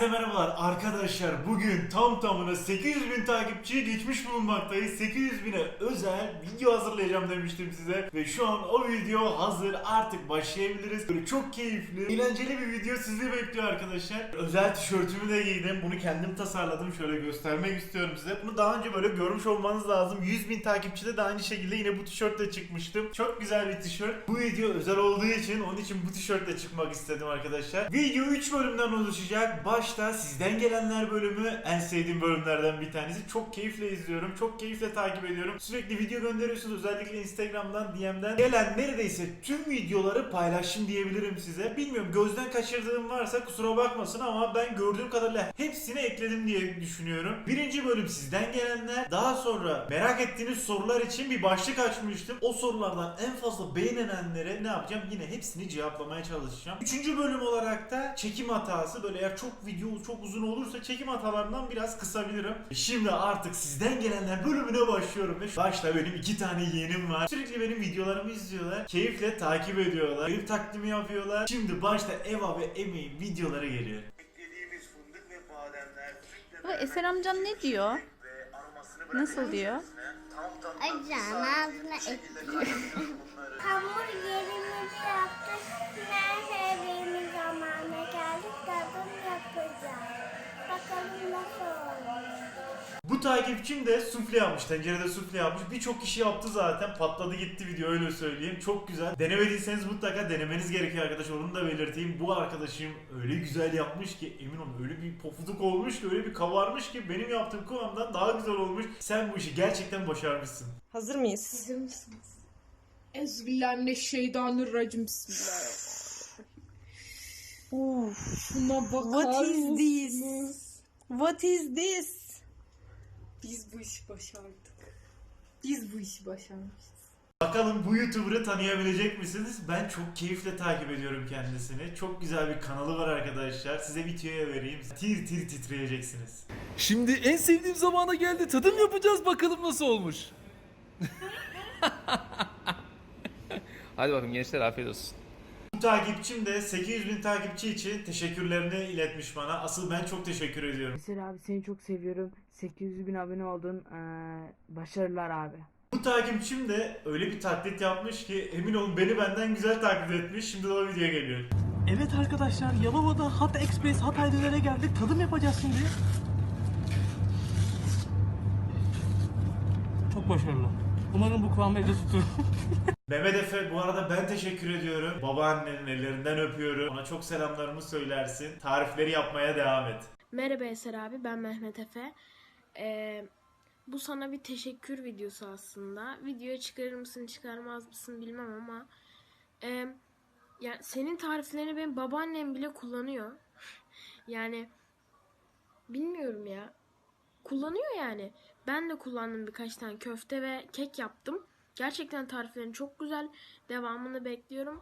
Herkese merhabalar arkadaşlar. Bugün tam tamına 800 bin takipçiyi geçmiş bulunmaktayız. 800 bine özel video hazırlayacağım demiştim size. Ve şu an o video hazır. Artık başlayabiliriz. Böyle çok keyifli, eğlenceli bir video sizi bekliyor arkadaşlar. Özel tişörtümü de giydim. Bunu kendim tasarladım. Şöyle göstermek istiyorum size. Bunu daha önce böyle görmüş olmanız lazım. 100 bin takipçide de aynı şekilde yine bu tişörtle çıkmıştım. Çok güzel bir tişört. Bu video özel olduğu için onun için bu tişörtle çıkmak istedim arkadaşlar. Video 3 bölümden oluşacak. Başta sizden gelenler bölümü en sevdiğim bölümlerden bir tanesi. Çok keyifle izliyorum. Çok keyifle takip ediyorum. Sürekli video gönderiyorsunuz. Özellikle Instagram'dan, DM'den. Gelen neredeyse tüm videoları paylaştım diyebilirim size. Bilmiyorum gözden kaçırdığım varsa kusura bakmasın ama ben gördüğüm kadarıyla hepsini ekledim diye düşünüyorum. Birinci bölüm sizden gelenler. Daha sonra merak ettiğiniz sorular için bir başlık açmıştım. O sorulardan en fazla beğenilenlere ne yapacağım? Yine hepsini cevaplamaya çalışacağım. Üçüncü bölüm olarak da çekim hatası. Böyle eğer çok video çok uzun olursa çekim hatalarından biraz kısabilirim. Şimdi artık sizden gelenler bölümüne başlıyorum. Ve başta benim iki tane yeğenim var. Sürekli benim videolarımı izliyorlar. Keyifle takip ediyorlar. Benim taklidimi yapıyorlar. Şimdi başta Eva ve Eme'in videoları geliyor. Eklediğimiz fındık ve bademler sütle Bu Eser amcan ne diyor? Nasıl diyor? tam tam Acağın ağzına ekliyorum. Hamur yerimizi yaptık. Her sevdiğimiz zamana geldik. Tadım yapacağız. Bakalım nasıl olur. Bu takipçim de sufle yapmış. Tencerede sufle yapmış. Birçok kişi yaptı zaten. Patladı gitti video öyle söyleyeyim. Çok güzel. Denemediyseniz mutlaka denemeniz gerekiyor arkadaşlar. Onu da belirteyim. Bu arkadaşım öyle güzel yapmış ki emin olun öyle bir pofuduk olmuş ki öyle bir kabarmış ki benim yaptığım kıvamdan daha güzel olmuş. Sen bu işi gerçekten başarmışsın. Hazır mıyız? Hazır mısınız? Ezbillahimineşşeytanirracim bismillahirrahmanirrahim. Uf. Şuna bakar What is this? What is this? Biz bu işi başardık. Biz bu işi başarmışız. Bakalım bu YouTuber'ı tanıyabilecek misiniz? Ben çok keyifle takip ediyorum kendisini. Çok güzel bir kanalı var arkadaşlar. Size bir tüyo vereyim. Tir tir titreyeceksiniz. Şimdi en sevdiğim zamana geldi. Tadım yapacağız bakalım nasıl olmuş. Hadi bakalım gençler afiyet olsun. Bu takipçim de 800 bin takipçi için teşekkürlerini iletmiş bana. Asıl ben çok teşekkür ediyorum. Mesela abi seni çok seviyorum. 800 bin abone oldun. Ee, başarılar abi. Bu takipçim de öyle bir taklit yapmış ki emin olun beni benden güzel taklit etmiş. Şimdi de o video geliyor. Evet arkadaşlar Yalova'da Hat Express Hataylılara geldik. Tadım yapacağız şimdi. Çok başarılı. Umarım bu kıvamı evde tutur. Mehmet Efe bu arada ben teşekkür ediyorum. Babaannenin ellerinden öpüyorum. Ona çok selamlarımı söylersin. Tarifleri yapmaya devam et. Merhaba Eser abi ben Mehmet Efe. Ee, bu sana bir teşekkür videosu aslında. Videoya çıkarır mısın çıkarmaz mısın bilmem ama e, yani senin tariflerini benim babaannem bile kullanıyor. yani bilmiyorum ya. Kullanıyor yani. Ben de kullandım birkaç tane köfte ve kek yaptım. Gerçekten tariflerin çok güzel. Devamını bekliyorum.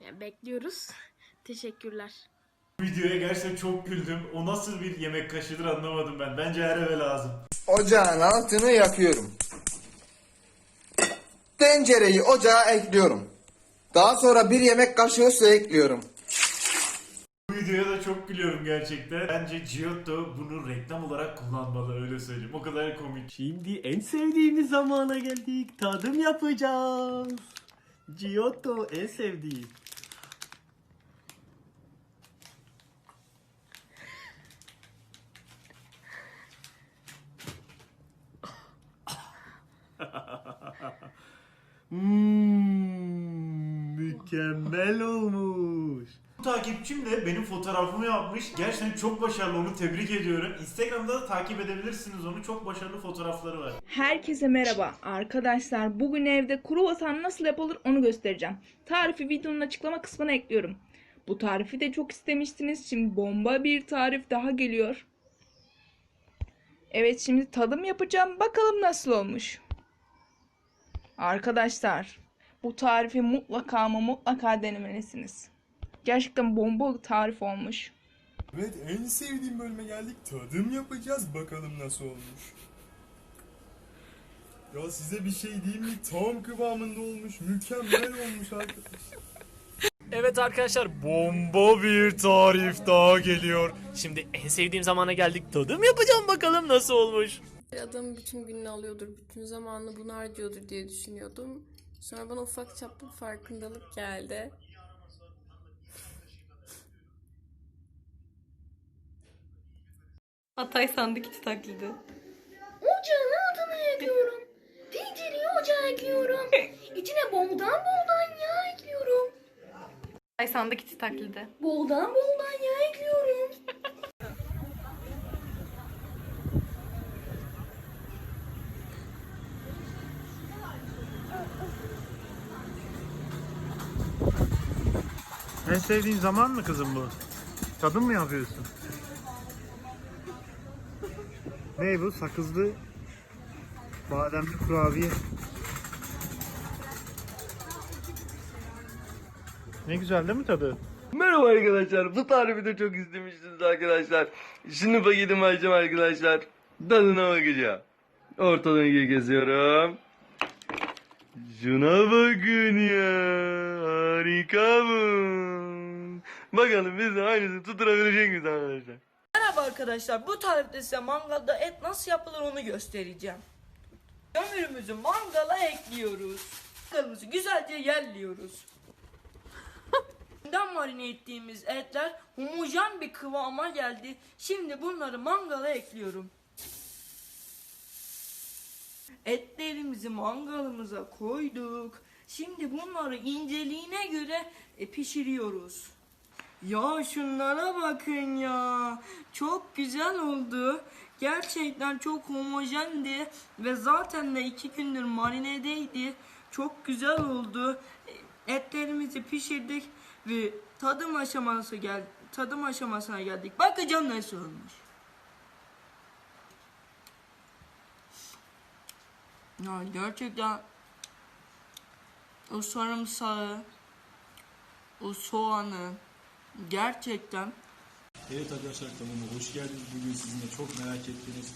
Yani bekliyoruz. Teşekkürler. Videoya gerçekten çok güldüm. O nasıl bir yemek kaşıdır anlamadım ben. Bence her eve lazım. Ocağın altını yakıyorum. Tencereyi ocağa ekliyorum. Daha sonra bir yemek kaşığı su ekliyorum. Videoya da çok gülüyorum gerçekten. Bence Giotto bunu reklam olarak kullanmalı öyle söyleyeyim. O kadar komik. Şimdi en sevdiğimiz zamana geldik. Tadım yapacağız. Giotto en sevdiğim. Hmm, mükemmel olmuş. Takipçim de benim fotoğrafımı yapmış. Gerçekten çok başarılı onu tebrik ediyorum. Instagram'da da takip edebilirsiniz onu. Çok başarılı fotoğrafları var. Herkese merhaba. Arkadaşlar bugün evde kruvasan nasıl yapılır onu göstereceğim. Tarifi videonun açıklama kısmına ekliyorum. Bu tarifi de çok istemiştiniz. Şimdi bomba bir tarif daha geliyor. Evet şimdi tadım yapacağım. Bakalım nasıl olmuş. Arkadaşlar bu tarifi mutlaka ama mutlaka denemelisiniz. Gerçekten bomba tarif olmuş. Evet en sevdiğim bölüme geldik. Tadım yapacağız bakalım nasıl olmuş. Ya size bir şey diyeyim mi? Tam kıvamında olmuş. Mükemmel olmuş arkadaşlar. Evet arkadaşlar bomba bir tarif daha geliyor. Şimdi en sevdiğim zamana geldik. Tadım yapacağım bakalım nasıl olmuş. Adam bütün gününü alıyordur, bütün zamanını buna harcıyordur diye düşünüyordum. Sonra bana ufak çaplı bir farkındalık geldi. Atay sandık içi taklidi. Ocağın altına ekliyorum. Tencereyi ocağa ekliyorum. İçine boldan boldan yağ ekliyorum. Atay sandık içi taklidi. Boldan boldan yağ ekliyorum. En sevdiğin zaman mı kızım bu? Tadım mı yapıyorsun? Ne bu? Sakızlı bademli kurabiye. Ne güzel değil mi tadı? Merhaba arkadaşlar. Bu tarifi de çok istemiştiniz arkadaşlar. Şimdi paketimi açacağım arkadaşlar. Tadına bakacağım. Ortadan ikiye kesiyorum. Şuna bakın ya. Harika mı? Bakalım biz de aynısını tutturabilecek miyiz arkadaşlar? Merhaba arkadaşlar. Bu tarifte size mangalda et nasıl yapılır onu göstereceğim. Kömürümüzü mangala ekliyoruz. Mangalımızı güzelce yerliyoruz. Önden marine ettiğimiz etler homojen bir kıvama geldi. Şimdi bunları mangala ekliyorum. Etlerimizi mangalımıza koyduk. Şimdi bunları inceliğine göre e, pişiriyoruz. Ya şunlara bakın ya. Çok güzel oldu. Gerçekten çok homojendi ve zaten de iki gündür marinedeydi. Çok güzel oldu. Etlerimizi pişirdik ve tadım aşaması gel tadım aşamasına geldik. Bakacağım nasıl olmuş. Ya gerçekten o sarımsağı, o soğanı, Gerçekten Evet arkadaşlar kanalıma hoş geldiniz. Bugün sizinle çok merak ettiğiniz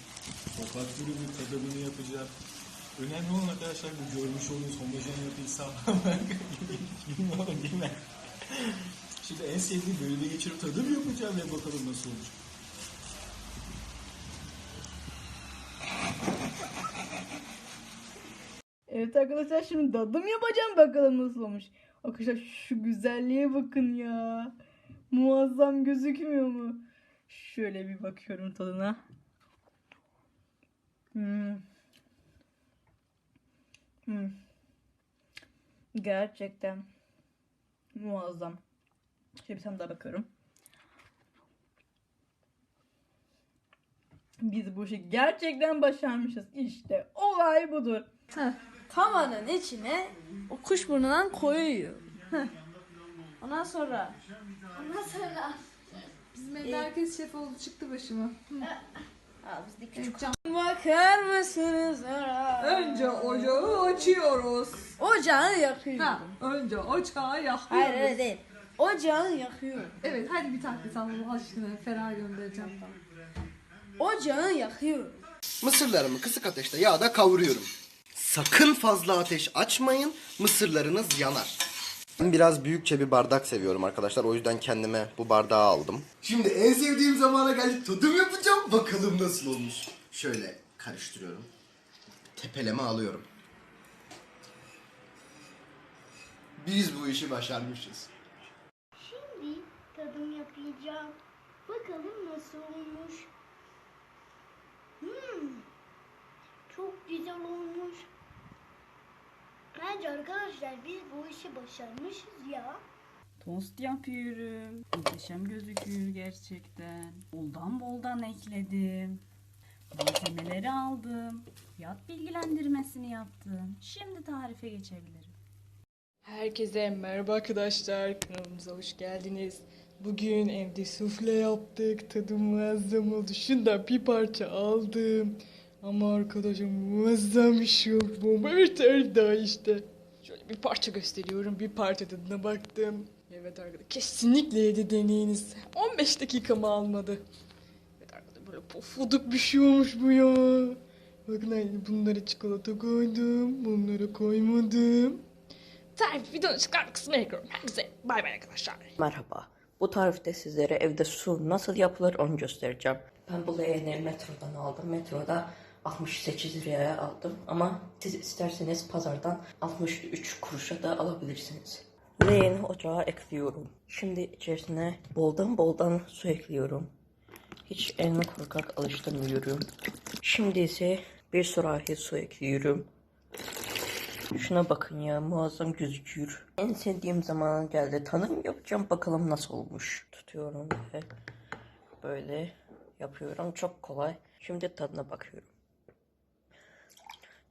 sokak ürünü tadımını yapacağım. Önemli olan arkadaşlar bu görmüş olduğunuz homojen yapıyı sağlamak. Bilmiyorum değil mi? Şimdi en sevdiğim bölüme geçirip tadım yapacağım ve bakalım nasıl olmuş. Evet arkadaşlar şimdi tadım yapacağım bakalım nasıl olmuş. Arkadaşlar şu güzelliğe bakın ya. Muazzam gözükmüyor mu? Şöyle bir bakıyorum tadına. Hmm. Hmm. Gerçekten muazzam. Şöyle bir tane daha bakıyorum. Biz bu işi gerçekten başarmışız. İşte olay budur. Tavanın içine o kuşburnundan koyuyor. Ondan sonra Ondan sonra bizim evde herkes şef oldu çıktı başıma. Aa, biz de küçük Bakar mısınız? Önce ocağı açıyoruz. Ocağı yakıyoruz. Ha, önce ocağı yakıyoruz. Hayır öyle değil. Ocağı yakıyoruz. Evet hadi bir taklit Allah aşkına Ferah göndereceğim. Ocağı yakıyoruz. Mısırlarımı kısık ateşte yağda kavuruyorum. Sakın fazla ateş açmayın, mısırlarınız yanar. Ben biraz büyükçe bir bardak seviyorum arkadaşlar. O yüzden kendime bu bardağı aldım. Şimdi en sevdiğim zamana geldik. Tadım yapacağım. Bakalım nasıl olmuş. Şöyle karıştırıyorum. Tepeleme alıyorum. Biz bu işi başarmışız. Şimdi tadım yapacağım. Bakalım nasıl olmuş. Hmm, çok güzel olmuş. Bence arkadaşlar biz bu işi başarmışız ya. Tost yapıyorum. Muhteşem gözüküyor gerçekten. Boldan boldan ekledim. Malzemeleri aldım. Fiyat bilgilendirmesini yaptım. Şimdi tarife geçebilirim. Herkese merhaba arkadaşlar. Kanalımıza hoş geldiniz. Bugün evde sufle yaptık. Tadı muazzam oldu. Şundan bir parça aldım. Ama arkadaşım muazzam oldu. Bomba bir tarif daha işte. Şöyle bir parça gösteriyorum. Bir parça tadına baktım. Evet arkadaşlar kesinlikle evde deneyiniz. 15 dakikamı almadı. Evet arkadaşlar böyle pofuduk bir şey olmuş bu ya. Bakın bunlara çikolata koydum. Bunlara koymadım. Tarif videonun çıkarma kısmına ekliyorum. Herkese bay bay arkadaşlar. Merhaba. Bu tarifte sizlere evde su nasıl yapılır onu göstereceğim. Ben bu leğeni metrodan aldım. Metroda 68 liraya aldım ama siz isterseniz pazardan 63 kuruşa da alabilirsiniz. Leğeni ocağa ekliyorum. Şimdi içerisine boldan boldan su ekliyorum. Hiç elime korkak alıştırmıyorum. Şimdi ise bir sürahi su ekliyorum. Şuna bakın ya muazzam gözüküyor. En sevdiğim zaman geldi. Tanım yapacağım bakalım nasıl olmuş. Tutuyorum ve böyle yapıyorum. Çok kolay. Şimdi tadına bakıyorum.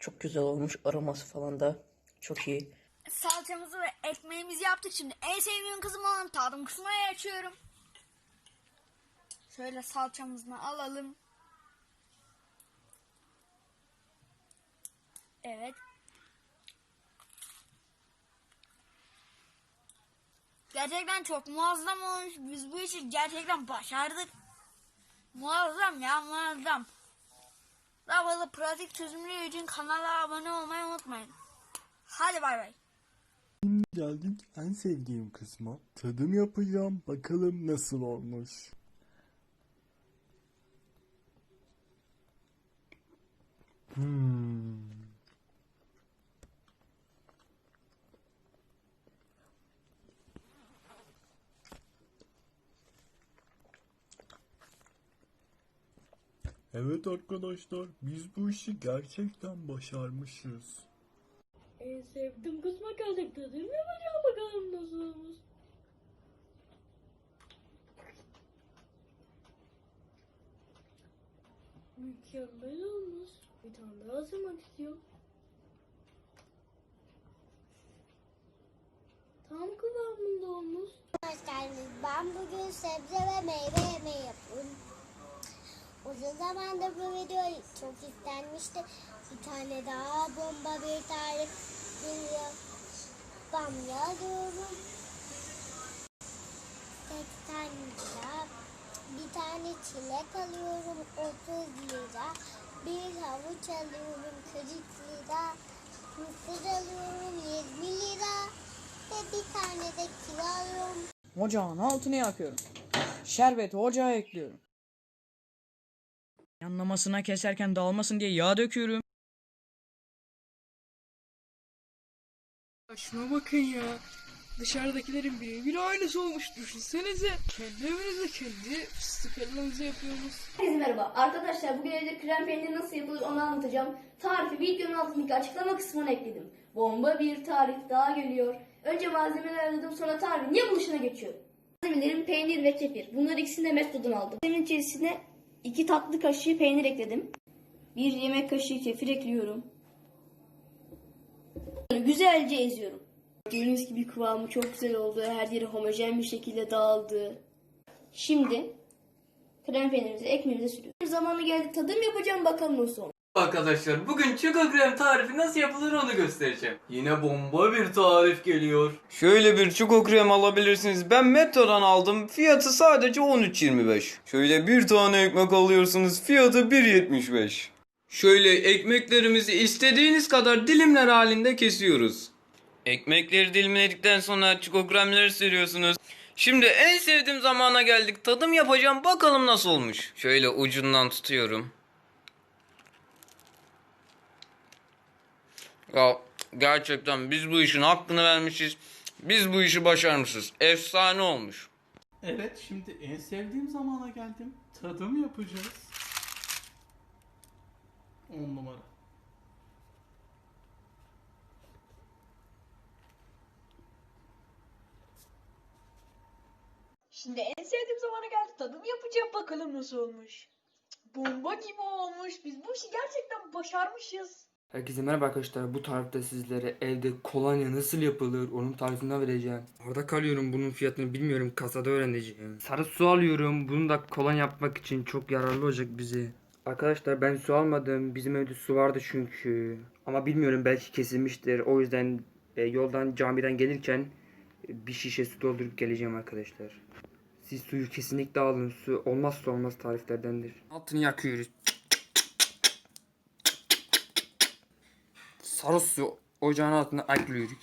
Çok güzel olmuş. Aroması falan da çok iyi. Salçamızı ve ekmeğimizi yaptık şimdi. En sevdiğim kısım olan tadım kısmına geçiyorum. Şöyle salçamızını alalım. Evet. Gerçekten çok muazzam olmuş. Biz bu işi gerçekten başardık. Muazzam ya muazzam. Daha fazla pratik çözümleri için kanala abone olmayı unutmayın. Hadi bay bay. Geldik en sevdiğim kısma. Tadım yapacağım. Bakalım nasıl olmuş. Hmm. Evet arkadaşlar, biz bu işi gerçekten başarmışız. En sevdiğim kısma geldik dedim yapacağım bakalım nasıl olmuş. Mükemmel olmuş. Bir tane daha ısırmak istiyorum. Tam kıvamında olmuş. Hoş geldiniz. Ben bugün sebze ve meyve yemeği yapıyorum. Uzun zamandır bu video çok istenmişti. Bir tane daha bomba bir tarif geliyor. Bamya alıyorum. 80 lira. Bir tane çilek alıyorum 30 lira. Bir havuç alıyorum 40 lira. Mısır alıyorum 20 lira. Ve bir tane de kilo alıyorum. Ocağın altını yakıyorum. Şerbeti ocağa ekliyorum. Yanlamasına keserken dağılmasın diye yağ döküyorum. Şuna bakın ya. Dışarıdakilerin birebir aynısı olmuş. Düşünsenize. Kendi evinizde kendi fıstık elmanızı yapıyorsunuz. Herkese merhaba. Arkadaşlar bugün evde krem peyniri nasıl yapılır onu anlatacağım. Tarifi videonun altındaki açıklama kısmına ekledim. Bomba bir tarif daha geliyor. Önce malzemeleri aradım sonra tarifin yapılışına geçiyorum. Malzemelerim peynir ve kefir. Bunları ikisini de Metod'dan aldım. Malzemenin içerisine 2 tatlı kaşığı peynir ekledim. 1 yemek kaşığı kefir ekliyorum. Güzelce eziyorum. Gördüğünüz gibi kıvamı çok güzel oldu. Her yeri homojen bir şekilde dağıldı. Şimdi krem peynirimizi ekmeğimize sürüyoruz. Zamanı geldi tadım yapacağım bakalım nasıl olmuş. Arkadaşlar bugün çiko krem tarifi nasıl yapılır onu göstereceğim. Yine bomba bir tarif geliyor. Şöyle bir çiko krem alabilirsiniz. Ben Metro'dan aldım. Fiyatı sadece 13.25. Şöyle bir tane ekmek alıyorsunuz. Fiyatı 1.75. Şöyle ekmeklerimizi istediğiniz kadar dilimler halinde kesiyoruz. Ekmekleri dilimledikten sonra çiko kremleri sürüyorsunuz. Şimdi en sevdiğim zamana geldik. Tadım yapacağım. Bakalım nasıl olmuş. Şöyle ucundan tutuyorum. Ya gerçekten biz bu işin hakkını vermişiz. Biz bu işi başarmışız. Efsane olmuş. Evet şimdi en sevdiğim zamana geldim. Tadım yapacağız. 10 numara. Şimdi en sevdiğim zamana geldi. Tadım yapacağım bakalım nasıl olmuş. Bomba gibi olmuş. Biz bu işi gerçekten başarmışız. Herkese merhaba arkadaşlar. Bu tarifte sizlere evde kolonya nasıl yapılır onun tarifini vereceğim. Orada kalıyorum bunun fiyatını bilmiyorum kasada öğreneceğim. Sarı su alıyorum. Bunu da kolonya yapmak için çok yararlı olacak bize. Arkadaşlar ben su almadım. Bizim evde su vardı çünkü. Ama bilmiyorum belki kesilmiştir. O yüzden e, yoldan camiden gelirken e, bir şişe su doldurup geleceğim arkadaşlar. Siz suyu kesinlikle alın. Su olmazsa olmaz tariflerdendir. Altını yakıyoruz. Sarı su ocağın altına ekliyorduk.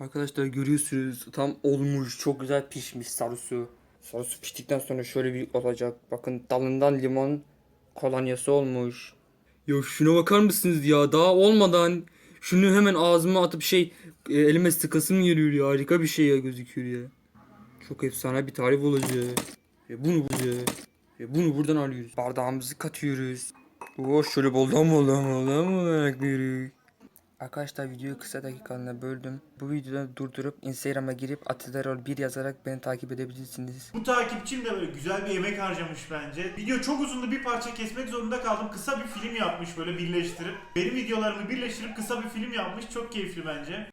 Arkadaşlar görüyorsunuz tam olmuş çok güzel pişmiş sarısı. Sarısı piştikten sonra şöyle bir olacak. Bakın dalından limon kolonyası olmuş. Ya şuna bakar mısınız ya daha olmadan şunu hemen ağzıma atıp şey e, elime sıkasım geliyor ya harika bir şey ya gözüküyor ya. Çok efsane bir tarif olacak. Ve bunu bulacak. Ve bunu buradan alıyoruz. Bardağımızı katıyoruz. Oo şöyle boldan boldan boldan boldan ekliyoruz. Arkadaşlar videoyu kısa dakikalığına böldüm. Bu videoda durdurup Instagram'a girip Atidarol 1 yazarak beni takip edebilirsiniz. Bu takipçim de böyle güzel bir emek harcamış bence. Video çok uzundu bir parça kesmek zorunda kaldım. Kısa bir film yapmış böyle birleştirip. Benim videolarımı birleştirip kısa bir film yapmış. Çok keyifli bence.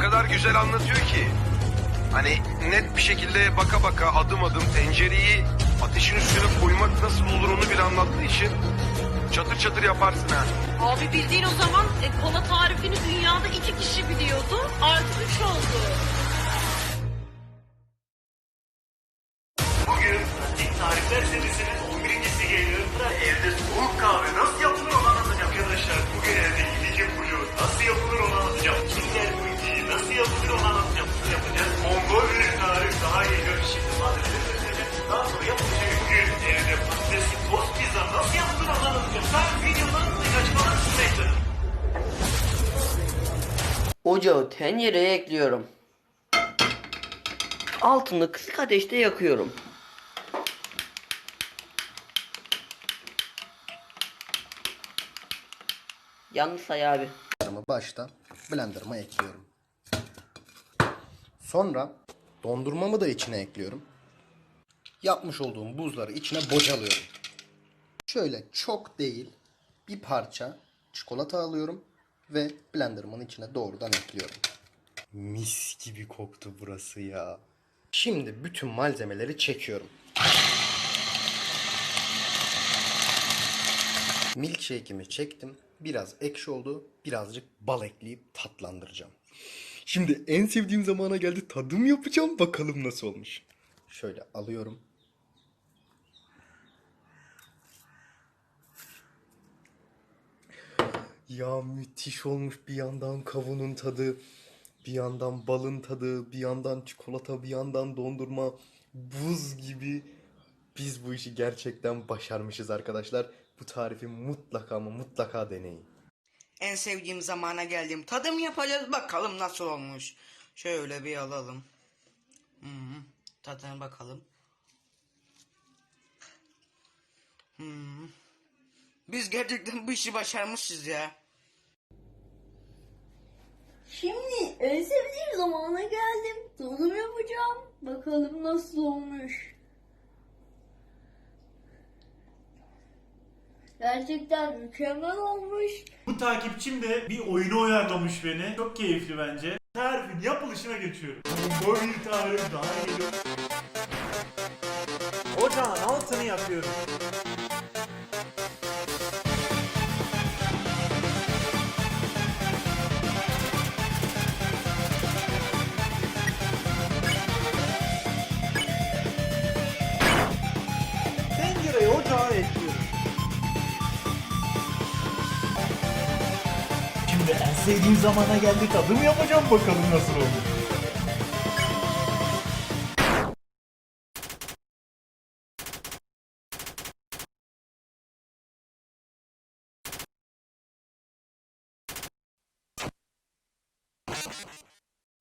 O kadar güzel anlatıyor ki. Hani net bir şekilde baka baka adım adım tencereyi ateşin üstüne koymak nasıl olur onu bile anlattığı için çatır çatır yaparsın ha. Abi bildiğin o zaman e, kola tarifini dünyada iki kişi biliyordu. Artık üç oldu. Tencereye ekliyorum. Altını kısık ateşte yakıyorum. Yanlış say abi. Başta blenderıma ekliyorum. Sonra dondurmamı da içine ekliyorum. Yapmış olduğum buzları içine bocalıyorum. Şöyle çok değil bir parça çikolata alıyorum ve blenderımın içine doğrudan ekliyorum. Mis gibi koktu burası ya. Şimdi bütün malzemeleri çekiyorum. Milkshake'imi çektim. Biraz ekşi oldu. Birazcık bal ekleyip tatlandıracağım. Şimdi en sevdiğim zamana geldi. Tadım yapacağım. Bakalım nasıl olmuş. Şöyle alıyorum. Ya müthiş olmuş bir yandan kavunun tadı, bir yandan balın tadı, bir yandan çikolata, bir yandan dondurma, buz gibi. Biz bu işi gerçekten başarmışız arkadaşlar. Bu tarifi mutlaka ama mutlaka deneyin. En sevdiğim zamana geldim. Tadım yapacağız bakalım nasıl olmuş. Şöyle bir alalım. Hmm, tadına bakalım. Hmm. Biz gerçekten bu işi başarmışız ya. Şimdi en sevdiğim zamana geldim. Tadım yapacağım. Bakalım nasıl olmuş. Gerçekten mükemmel olmuş. Bu takipçim de bir oyunu uyarlamış beni. Çok keyifli bence. Tarifin yapılışına geçiyorum. Bir tarif daha geliyor. Ocağın altını yapıyorum. Zamana geldi tadım yapacağım bakalım nasıl oldu.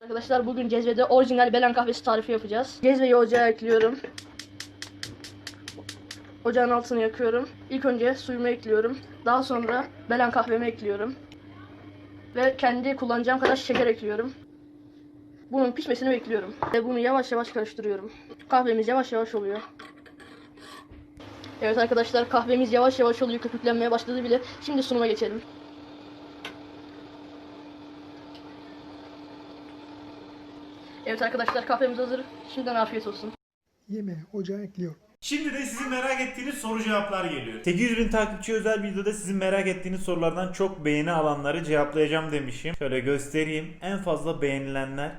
Arkadaşlar bugün cezvede orijinal Belen kahvesi tarifi yapacağız. Cezveyi ocağa ekliyorum. Ocağın altını yakıyorum. İlk önce suyumu ekliyorum. Daha sonra Belen kahvemi ekliyorum. Ve kendi kullanacağım kadar şeker ekliyorum. Bunun pişmesini bekliyorum. Ve bunu yavaş yavaş karıştırıyorum. Kahvemiz yavaş yavaş oluyor. Evet arkadaşlar kahvemiz yavaş yavaş oluyor. Köpüklenmeye başladı bile. Şimdi sunuma geçelim. Evet arkadaşlar kahvemiz hazır. Şimdiden afiyet olsun. Yemeği ocağa ekliyorum. Şimdi de sizin merak ettiğiniz soru cevaplar geliyor. 800 bin takipçi özel videoda sizin merak ettiğiniz sorulardan çok beğeni alanları cevaplayacağım demişim. Şöyle göstereyim. En fazla beğenilenler.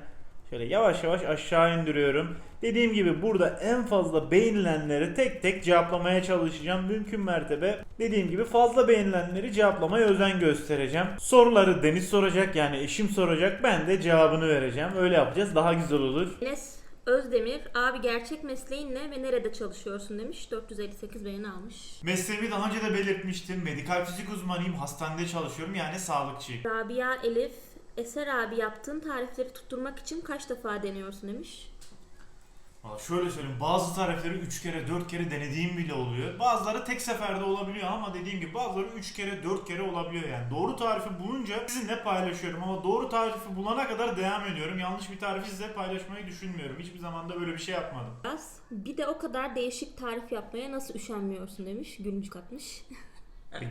Şöyle yavaş yavaş aşağı indiriyorum. Dediğim gibi burada en fazla beğenilenleri tek tek cevaplamaya çalışacağım. Mümkün mertebe dediğim gibi fazla beğenilenleri cevaplamaya özen göstereceğim. Soruları Deniz soracak yani eşim soracak. Ben de cevabını vereceğim. Öyle yapacağız. Daha güzel olur. Enes Özdemir, abi gerçek mesleğin ne ve nerede çalışıyorsun demiş. 458 beğeni almış. Mesleğimi daha önce de belirtmiştim. Medikal fizik uzmanıyım. Hastanede çalışıyorum yani sağlıkçı. Rabia Elif, Eser abi yaptığın tarifleri tutturmak için kaç defa deniyorsun demiş. Valla şöyle söyleyeyim bazı tarifleri 3 kere 4 kere denediğim bile oluyor. Bazıları tek seferde olabiliyor ama dediğim gibi bazıları 3 kere 4 kere olabiliyor yani. Doğru tarifi bulunca sizinle paylaşıyorum ama doğru tarifi bulana kadar devam ediyorum. Yanlış bir tarifi size paylaşmayı düşünmüyorum. Hiçbir zaman da böyle bir şey yapmadım. Bir de o kadar değişik tarif yapmaya nasıl üşenmiyorsun demiş. Gülücük atmış.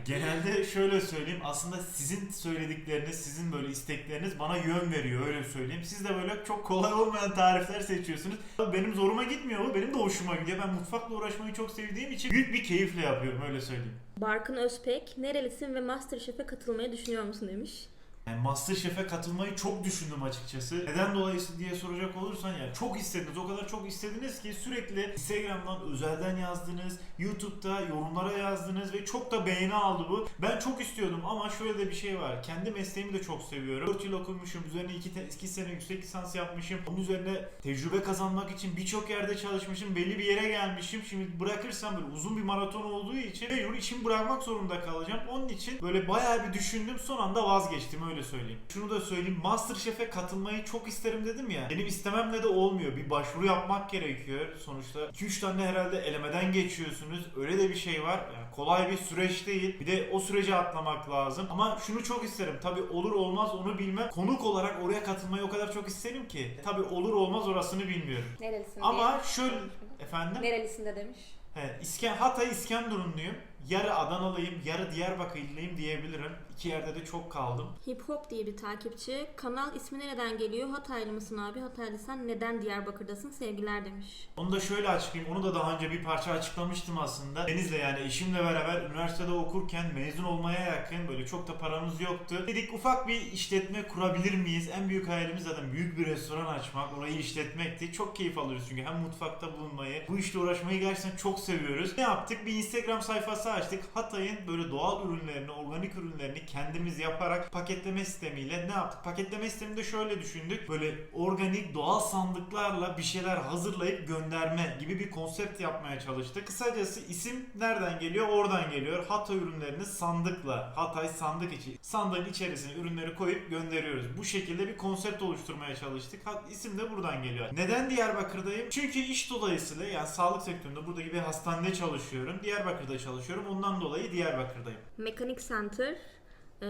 Genelde şöyle söyleyeyim aslında sizin söyledikleriniz, sizin böyle istekleriniz bana yön veriyor öyle söyleyeyim. Siz de böyle çok kolay olmayan tarifler seçiyorsunuz. Benim zoruma gitmiyor bu, benim de hoşuma gidiyor. Ben mutfakla uğraşmayı çok sevdiğim için büyük bir keyifle yapıyorum öyle söyleyeyim. Barkın Özpek, nerelisin ve Masterchef'e katılmayı düşünüyor musun demiş. Yani Masterchef'e katılmayı çok düşündüm açıkçası. Neden dolayısı diye soracak olursan yani çok istediniz. O kadar çok istediniz ki sürekli Instagram'dan özelden yazdınız, YouTube'da yorumlara yazdınız ve çok da beğeni aldı bu. Ben çok istiyordum ama şöyle de bir şey var. Kendi mesleğimi de çok seviyorum. 4 yıl okumuşum. Üzerine 2, 2 sene yüksek lisans yapmışım. Onun üzerine tecrübe kazanmak için birçok yerde çalışmışım. Belli bir yere gelmişim. Şimdi bırakırsam böyle uzun bir maraton olduğu için mecbur işimi bırakmak zorunda kalacağım. Onun için böyle bayağı bir düşündüm. Son anda vazgeçtim öyle söyleyeyim. Şunu da söyleyeyim. Masterchef'e katılmayı çok isterim dedim ya. Benim istememle de olmuyor. Bir başvuru yapmak gerekiyor. Sonuçta 2-3 tane herhalde elemeden geçiyorsunuz. Öyle de bir şey var. Yani kolay bir süreç değil. Bir de o süreci atlamak lazım. Ama şunu çok isterim. Tabi olur olmaz onu bilmem. Konuk olarak oraya katılmayı o kadar çok isterim ki. Tabi olur olmaz orasını bilmiyorum. Nerelisin Ama diye. şöyle efendim. Nerelisin de demiş. He, İsken, Hatay İskenderunluyum. Yarı Adanalıyım, yarı Diyarbakırlıyım diyebilirim. İki yerde de çok kaldım. Hip Hop diye bir takipçi. Kanal ismi nereden geliyor? Hataylı mısın abi? Hataylıysan neden Diyarbakır'dasın? Sevgiler demiş. Onu da şöyle açıklayayım. Onu da daha önce bir parça açıklamıştım aslında. Deniz'le yani eşimle beraber üniversitede okurken mezun olmaya yakın böyle çok da paramız yoktu. Dedik ufak bir işletme kurabilir miyiz? En büyük hayalimiz zaten büyük bir restoran açmak, orayı işletmekti. Çok keyif alıyoruz çünkü hem mutfakta bulunmayı, bu işle uğraşmayı gerçekten çok seviyoruz. Ne yaptık? Bir Instagram sayfası açtık. Hatay'ın böyle doğal ürünlerini, organik ürünlerini kendimiz yaparak paketleme sistemiyle ne yaptık? Paketleme sisteminde şöyle düşündük. Böyle organik doğal sandıklarla bir şeyler hazırlayıp gönderme gibi bir konsept yapmaya çalıştık. Kısacası isim nereden geliyor? Oradan geliyor. Hatay ürünlerini sandıkla, Hatay sandık içi. Sandığın içerisine ürünleri koyup gönderiyoruz. Bu şekilde bir konsept oluşturmaya çalıştık. Ha, isim de buradan geliyor. Neden Diyarbakır'dayım? Çünkü iş dolayısıyla yani sağlık sektöründe burada gibi hastanede çalışıyorum. Diyarbakır'da çalışıyorum. Ondan dolayı Diyarbakır'dayım. Mekanik Center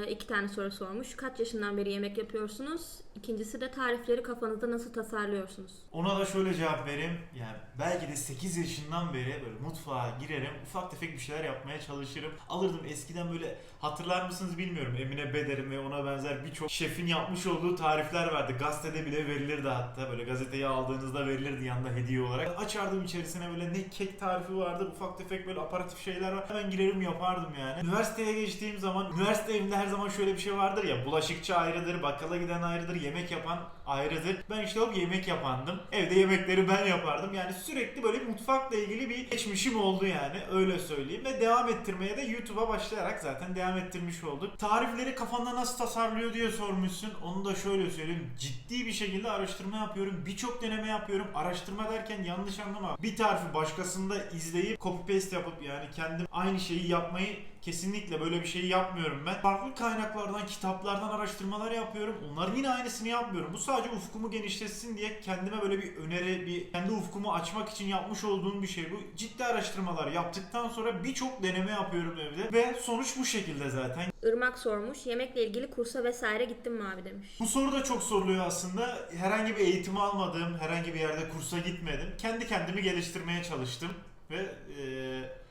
iki tane soru sormuş. Kaç yaşından beri yemek yapıyorsunuz? İkincisi de tarifleri kafanızda nasıl tasarlıyorsunuz? Ona da şöyle cevap vereyim. Yani belki de 8 yaşından beri böyle mutfağa girerim. Ufak tefek bir şeyler yapmaya çalışırım. Alırdım eskiden böyle hatırlar mısınız bilmiyorum. Emine Beder'in ve ona benzer birçok şefin yapmış olduğu tarifler vardı. Gazetede bile verilirdi hatta. Böyle gazeteyi aldığınızda verilirdi yanında hediye olarak. Açardım içerisine böyle ne kek tarifi vardır. Ufak tefek böyle aparatif şeyler var. Hemen girerim yapardım yani. Üniversiteye geçtiğim zaman üniversite evinde her zaman şöyle bir şey vardır ya. Bulaşıkçı ayrıdır, bakkala giden ayrıdır, yemek yapan ayrıdır. Ben işte hep yemek yapandım. Evde yemekleri ben yapardım. Yani sürekli böyle mutfakla ilgili bir geçmişim oldu yani. Öyle söyleyeyim. Ve devam ettirmeye de YouTube'a başlayarak zaten devam ettirmiş olduk. Tarifleri kafanda nasıl tasarlıyor diye sormuşsun. Onu da şöyle söyleyeyim. Ciddi bir şekilde araştırma yapıyorum. Birçok deneme yapıyorum. Araştırma derken yanlış anlama. Bir tarifi başkasında izleyip copy paste yapıp yani kendim aynı şeyi yapmayı Kesinlikle böyle bir şey yapmıyorum ben. Farklı kaynaklardan, kitaplardan araştırmalar yapıyorum. Onların yine aynısını yapmıyorum. Bu sadece ufkumu genişletsin diye kendime böyle bir öneri, bir kendi ufkumu açmak için yapmış olduğum bir şey. Bu ciddi araştırmalar yaptıktan sonra birçok deneme yapıyorum evde ve sonuç bu şekilde zaten. Irmak sormuş. Yemekle ilgili kursa vesaire gittin mi abi demiş. Bu soru da çok soruluyor aslında. Herhangi bir eğitim almadım, herhangi bir yerde kursa gitmedim. Kendi kendimi geliştirmeye çalıştım ve eee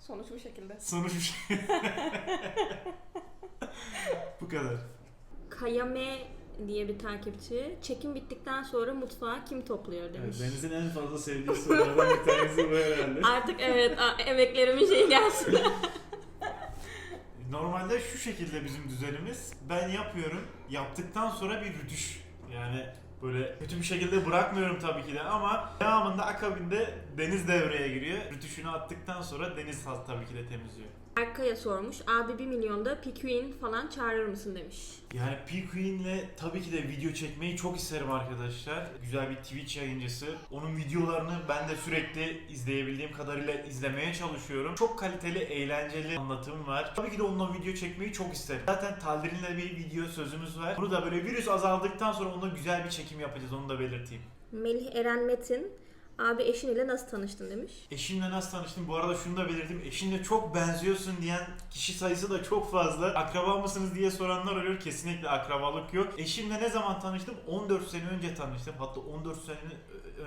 Sonuç bu şekilde. sonuç bu şey. bu kadar. Kayame diye bir takipçi çekim bittikten sonra mutfağı kim topluyor demiş. Evet, Deniz'in en fazla sevdiği sorulardan bir tanesi bu herhalde. Artık evet emeklerimin şeyi gelsin. Normalde şu şekilde bizim düzenimiz. Ben yapıyorum. Yaptıktan sonra bir rütüş. Yani böyle kötü bir şekilde bırakmıyorum tabii ki de ama devamında akabinde Deniz devreye giriyor. Rütüşünü attıktan sonra Deniz tabii ki de temizliyor. Erkaya sormuş. Abi 1 milyonda Pikuin falan çağırır mısın demiş. Yani P Queen'le tabii ki de video çekmeyi çok isterim arkadaşlar. Güzel bir Twitch yayıncısı. Onun videolarını ben de sürekli izleyebildiğim kadarıyla izlemeye çalışıyorum. Çok kaliteli, eğlenceli anlatım var. Tabii ki de onunla video çekmeyi çok isterim. Zaten Taldirin'le bir video sözümüz var. Bunu da böyle virüs azaldıktan sonra onunla güzel bir çekim yapacağız. Onu da belirteyim. Melih Eren Metin. Abi eşiniyle nasıl tanıştın demiş. Eşimle nasıl tanıştım? Bu arada şunu da belirteyim. Eşinle çok benziyorsun diyen kişi sayısı da çok fazla. Akraba mısınız diye soranlar oluyor. Kesinlikle akrabalık yok. Eşimle ne zaman tanıştım? 14 sene önce tanıştım. Hatta 14 sene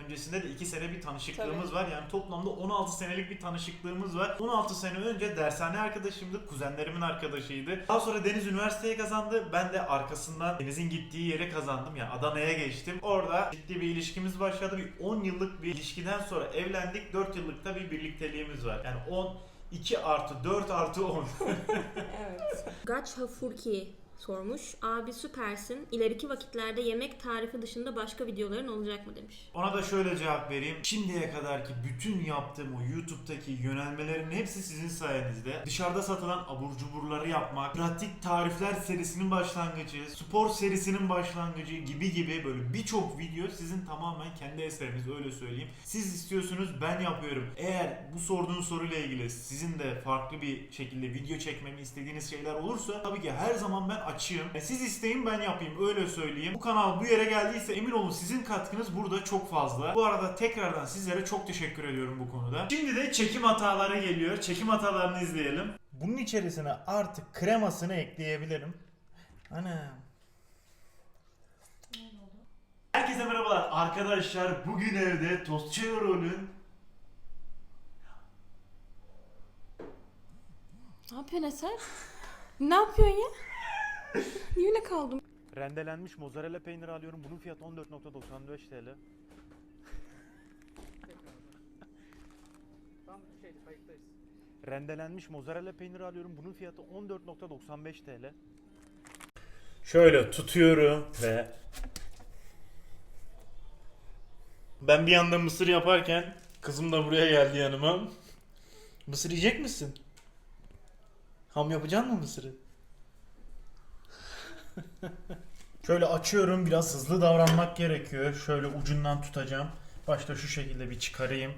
öncesinde de 2 sene bir tanışıklığımız var. Yani toplamda 16 senelik bir tanışıklığımız var. 16 sene önce dershane arkadaşımdı. Kuzenlerimin arkadaşıydı. Daha sonra Deniz üniversiteye kazandı. Ben de arkasından Deniz'in gittiği yere kazandım. Yani Adana'ya geçtim. Orada ciddi bir ilişkimiz başladı. Bir 10 yıllık bir ilişkiden sonra evlendik. 4 yıllık da bir birlikteliğimiz var. Yani 10 2 artı 4 artı 10. Evet. Gaç Hafurki sormuş. Abi süpersin. İleriki vakitlerde yemek tarifi dışında başka videoların olacak mı demiş. Ona da şöyle cevap vereyim. Şimdiye kadarki bütün yaptığım o YouTube'daki yönelmelerin hepsi sizin sayenizde. Dışarıda satılan abur cuburları yapmak, pratik tarifler serisinin başlangıcı, spor serisinin başlangıcı gibi gibi böyle birçok video sizin tamamen kendi eseriniz öyle söyleyeyim. Siz istiyorsunuz ben yapıyorum. Eğer bu sorduğun soruyla ilgili sizin de farklı bir şekilde video çekmemi istediğiniz şeyler olursa tabii ki her zaman ben açığım. E, Siz isteyin ben yapayım öyle söyleyeyim. Bu kanal bu yere geldiyse emin olun sizin katkınız burada çok fazla. Bu arada tekrardan sizlere çok teşekkür ediyorum bu konuda. Şimdi de çekim hataları geliyor. Çekim hatalarını izleyelim. Bunun içerisine artık kremasını ekleyebilirim. Ana. Herkese merhabalar arkadaşlar. Bugün evde tostçu rolün Ne yapıyorsun Eser? ne yapıyorsun ya? Niye öyle kaldım? Rendelenmiş mozzarella peyniri alıyorum. Bunun fiyatı 14.95 TL. Rendelenmiş mozzarella peyniri alıyorum. Bunun fiyatı 14.95 TL. Şöyle tutuyorum ve ben bir yandan mısır yaparken kızım da buraya geldi yanıma. Mısır yiyecek misin? Ham yapacaksın mı mısırı? Şöyle açıyorum biraz hızlı davranmak gerekiyor. Şöyle ucundan tutacağım. Başta şu şekilde bir çıkarayım.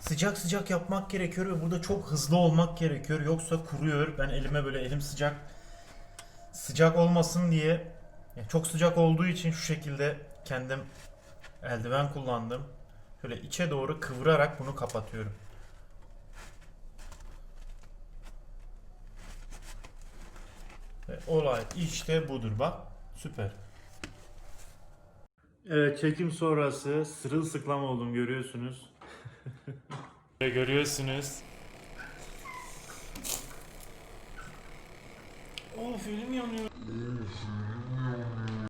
Sıcak sıcak yapmak gerekiyor ve burada çok hızlı olmak gerekiyor. Yoksa kuruyor. Ben elime böyle elim sıcak sıcak olmasın diye yani çok sıcak olduğu için şu şekilde kendim eldiven kullandım. Şöyle içe doğru kıvırarak bunu kapatıyorum. Olay işte budur bak. Süper. Evet çekim sonrası sırılsıklam oldum görüyorsunuz. Ve görüyorsunuz. Of elim yanıyor.